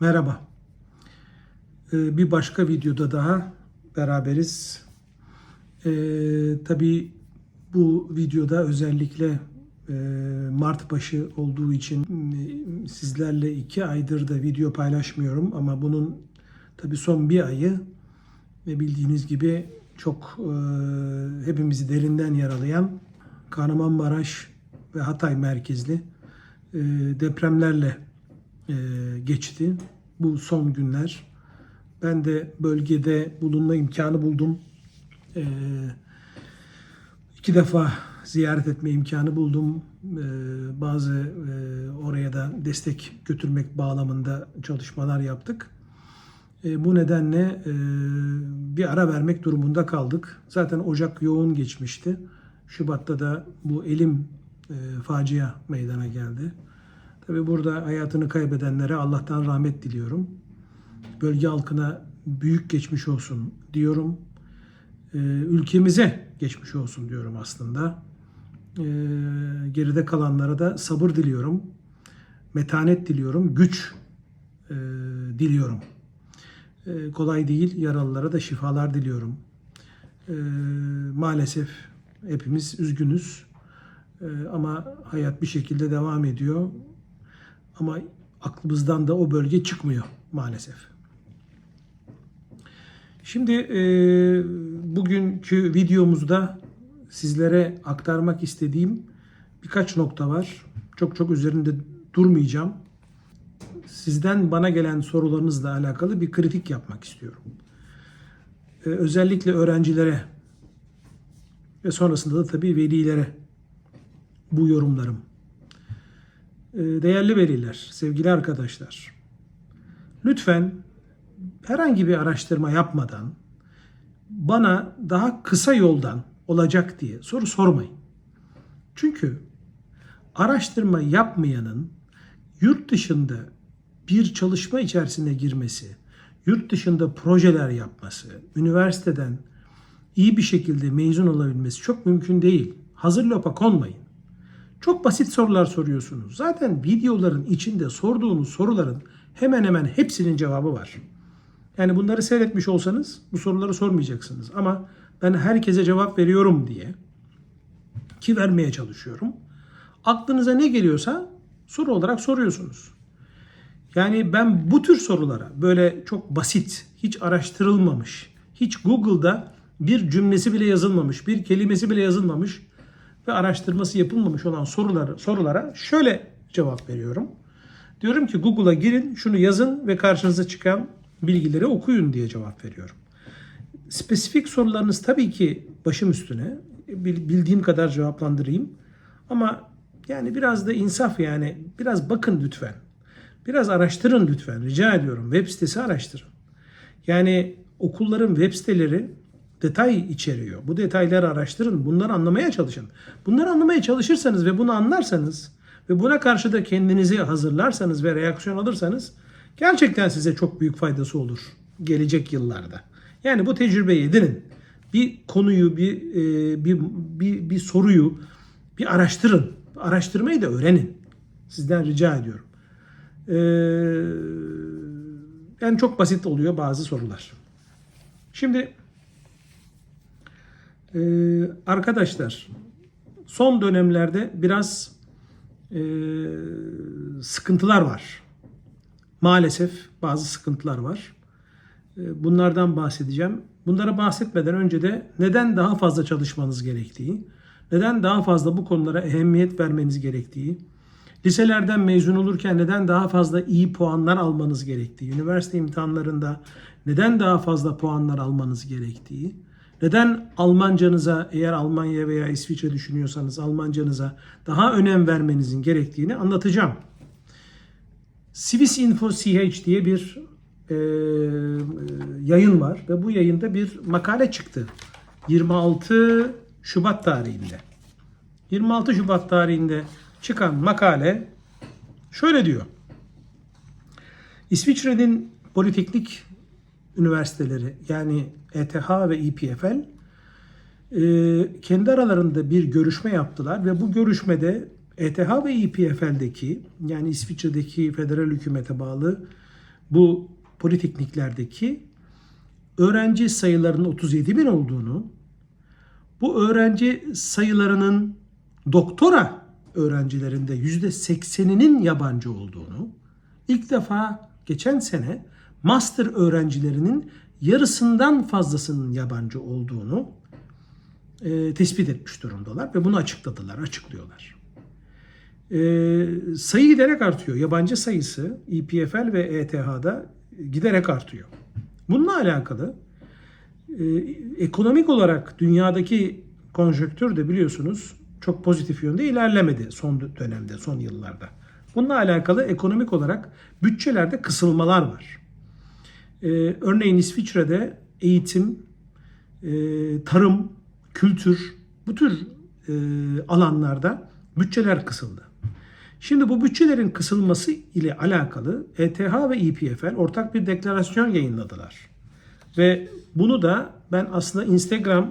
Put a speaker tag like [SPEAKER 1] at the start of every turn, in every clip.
[SPEAKER 1] Merhaba. Ee, Bir başka videoda daha beraberiz. Ee, tabii bu videoda özellikle e, Mart başı olduğu için sizlerle iki aydır da video paylaşmıyorum ama bunun tabii son bir ayı ve bildiğiniz gibi çok e, hepimizi derinden yaralayan Kahramanmaraş ve Hatay merkezli e, depremlerle geçti. Bu son günler. Ben de bölgede bulunma imkanı buldum. E, iki defa ziyaret etme imkanı buldum. E, bazı e, oraya da destek götürmek bağlamında çalışmalar yaptık. E, bu nedenle e, bir ara vermek durumunda kaldık. Zaten Ocak yoğun geçmişti. Şubat'ta da bu elim e, facia meydana geldi. Tabi burada hayatını kaybedenlere Allah'tan rahmet diliyorum. Bölge halkına büyük geçmiş olsun diyorum. E, ülkemize geçmiş olsun diyorum aslında. E, geride kalanlara da sabır diliyorum. Metanet diliyorum. Güç e, diliyorum. E, kolay değil. Yaralılara da şifalar diliyorum. E, maalesef hepimiz üzgünüz. Ama hayat bir şekilde devam ediyor. Ama aklımızdan da o bölge çıkmıyor maalesef. Şimdi e, bugünkü videomuzda sizlere aktarmak istediğim birkaç nokta var. Çok çok üzerinde durmayacağım. Sizden bana gelen sorularınızla alakalı bir kritik yapmak istiyorum. E, özellikle öğrencilere ve sonrasında da tabii velilere bu yorumlarım. Ee, Değerli veliler, sevgili arkadaşlar, lütfen herhangi bir araştırma yapmadan bana daha kısa yoldan olacak diye soru sormayın. Çünkü araştırma yapmayanın yurt dışında bir çalışma içerisine girmesi, yurt dışında projeler yapması, üniversiteden iyi bir şekilde mezun olabilmesi çok mümkün değil. Hazır lopa konmayın. Çok basit sorular soruyorsunuz. Zaten videoların içinde sorduğunuz soruların hemen hemen hepsinin cevabı var. Yani bunları seyretmiş olsanız bu soruları sormayacaksınız. Ama ben herkese cevap veriyorum diye ki vermeye çalışıyorum. Aklınıza ne geliyorsa soru olarak soruyorsunuz. Yani ben bu tür sorulara böyle çok basit, hiç araştırılmamış, hiç Google'da bir cümlesi bile yazılmamış, bir kelimesi bile yazılmamış ve araştırması yapılmamış olan soruları sorulara şöyle cevap veriyorum. Diyorum ki Google'a girin, şunu yazın ve karşınıza çıkan bilgileri okuyun diye cevap veriyorum. Spesifik sorularınız tabii ki başım üstüne. Bil- Bildiğim kadar cevaplandırayım. Ama yani biraz da insaf yani biraz bakın lütfen. Biraz araştırın lütfen. Rica ediyorum. Web sitesi araştırın. Yani okulların web siteleri detay içeriyor. Bu detayları araştırın. Bunları anlamaya çalışın. Bunları anlamaya çalışırsanız ve bunu anlarsanız ve buna karşı da kendinizi hazırlarsanız ve reaksiyon alırsanız gerçekten size çok büyük faydası olur gelecek yıllarda. Yani bu tecrübeyi edinin. Bir konuyu, bir e, bir, bir, bir soruyu bir araştırın. Araştırmayı da öğrenin. Sizden rica ediyorum. Ee, yani çok basit oluyor bazı sorular. Şimdi e, arkadaşlar son dönemlerde biraz e, sıkıntılar var. Maalesef bazı sıkıntılar var. E, bunlardan bahsedeceğim. Bunlara bahsetmeden önce de neden daha fazla çalışmanız gerektiği, neden daha fazla bu konulara ehemmiyet vermeniz gerektiği, liselerden mezun olurken neden daha fazla iyi puanlar almanız gerektiği, üniversite imtihanlarında neden daha fazla puanlar almanız gerektiği, neden Almancanıza eğer Almanya veya İsviçre düşünüyorsanız Almancanıza daha önem vermenizin gerektiğini anlatacağım. Swiss Info CH diye bir e, e, yayın var ve bu yayında bir makale çıktı. 26 Şubat tarihinde. 26 Şubat tarihinde çıkan makale şöyle diyor. İsviçre'nin politeknik üniversiteleri yani ETH ve EPFL e, kendi aralarında bir görüşme yaptılar ve bu görüşmede ETH ve EPFL'deki yani İsviçre'deki federal hükümete bağlı bu politekniklerdeki öğrenci sayılarının 37 bin olduğunu, bu öğrenci sayılarının doktora öğrencilerinde %80'inin yabancı olduğunu, ilk defa geçen sene master öğrencilerinin yarısından fazlasının yabancı olduğunu e, tespit etmiş durumdalar ve bunu açıkladılar, açıklıyorlar. E, sayı giderek artıyor. Yabancı sayısı EPFL ve ETH'da giderek artıyor. Bununla alakalı e, ekonomik olarak dünyadaki konjonktür de biliyorsunuz çok pozitif yönde ilerlemedi son dönemde, son yıllarda. Bununla alakalı ekonomik olarak bütçelerde kısılmalar var. Ee, örneğin İsviçre'de eğitim, e, tarım, kültür bu tür e, alanlarda bütçeler kısıldı. Şimdi bu bütçelerin kısılması ile alakalı ETH ve EPFL ortak bir deklarasyon yayınladılar. Ve bunu da ben aslında Instagram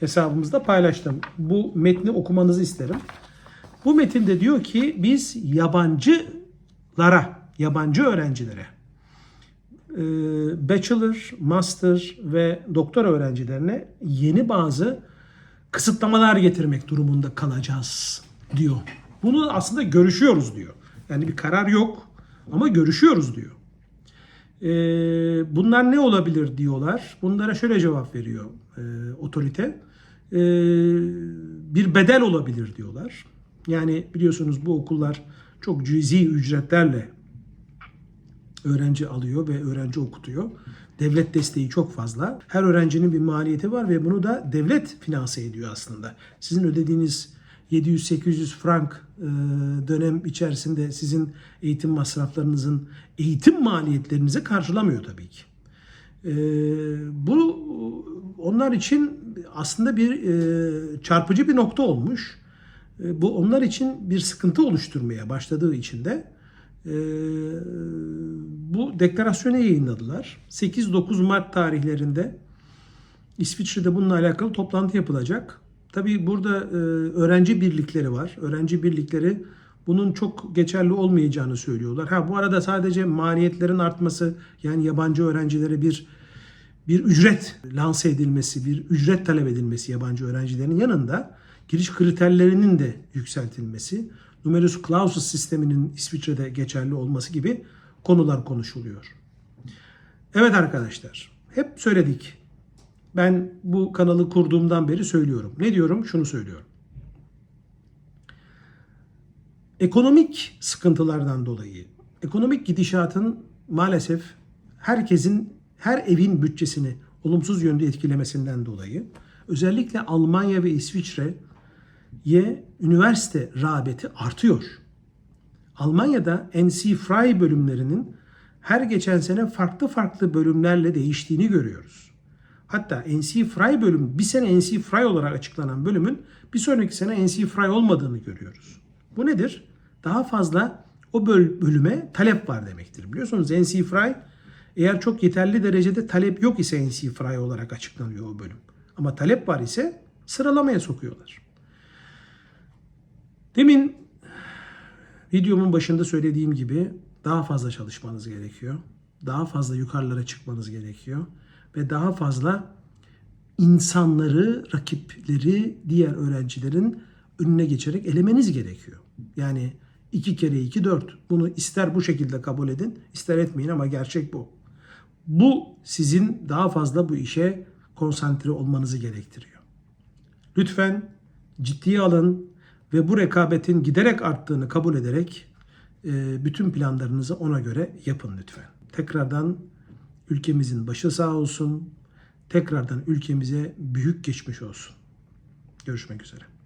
[SPEAKER 1] hesabımızda paylaştım. Bu metni okumanızı isterim. Bu metinde diyor ki biz yabancılara, yabancı öğrencilere, e, bachelor, master ve doktor öğrencilerine yeni bazı kısıtlamalar getirmek durumunda kalacağız diyor. Bunu aslında görüşüyoruz diyor. Yani bir karar yok ama görüşüyoruz diyor. E, bunlar ne olabilir diyorlar. Bunlara şöyle cevap veriyor e, otorite. E, bir bedel olabilir diyorlar. Yani biliyorsunuz bu okullar çok cüzi ücretlerle öğrenci alıyor ve öğrenci okutuyor. Devlet desteği çok fazla. Her öğrencinin bir maliyeti var ve bunu da devlet finanse ediyor aslında. Sizin ödediğiniz 700-800 frank e, dönem içerisinde sizin eğitim masraflarınızın eğitim maliyetlerinizi karşılamıyor tabii ki. E, bu onlar için aslında bir e, çarpıcı bir nokta olmuş. Bu onlar için bir sıkıntı oluşturmaya başladığı için de bu deklarasyonu yayınladılar. 8-9 Mart tarihlerinde İsviçre'de bununla alakalı toplantı yapılacak. Tabii burada e, öğrenci birlikleri var. Öğrenci birlikleri bunun çok geçerli olmayacağını söylüyorlar. Ha bu arada sadece maliyetlerin artması yani yabancı öğrencilere bir bir ücret lanse edilmesi, bir ücret talep edilmesi yabancı öğrencilerin yanında giriş kriterlerinin de yükseltilmesi, numerus clausus sisteminin İsviçre'de geçerli olması gibi konular konuşuluyor. Evet arkadaşlar, hep söyledik. Ben bu kanalı kurduğumdan beri söylüyorum. Ne diyorum? Şunu söylüyorum. Ekonomik sıkıntılardan dolayı, ekonomik gidişatın maalesef herkesin, her evin bütçesini olumsuz yönde etkilemesinden dolayı özellikle Almanya ve İsviçre'ye üniversite rağbeti artıyor. Almanya'da NC Fry bölümlerinin her geçen sene farklı farklı bölümlerle değiştiğini görüyoruz. Hatta NC Fry bölüm bir sene NC Fry olarak açıklanan bölümün bir sonraki sene NC Fry olmadığını görüyoruz. Bu nedir? Daha fazla o böl bölüme talep var demektir. Biliyorsunuz NC Fry eğer çok yeterli derecede talep yok ise NC Fry olarak açıklanıyor o bölüm. Ama talep var ise sıralamaya sokuyorlar. Demin videomun başında söylediğim gibi daha fazla çalışmanız gerekiyor. Daha fazla yukarılara çıkmanız gerekiyor ve daha fazla insanları, rakipleri, diğer öğrencilerin önüne geçerek elemeniz gerekiyor. Yani iki kere iki dört. Bunu ister bu şekilde kabul edin, ister etmeyin ama gerçek bu. Bu sizin daha fazla bu işe konsantre olmanızı gerektiriyor. Lütfen ciddiye alın ve bu rekabetin giderek arttığını kabul ederek e, bütün planlarınızı ona göre yapın lütfen. Tekrardan ülkemizin başı sağ olsun. Tekrardan ülkemize büyük geçmiş olsun. Görüşmek üzere.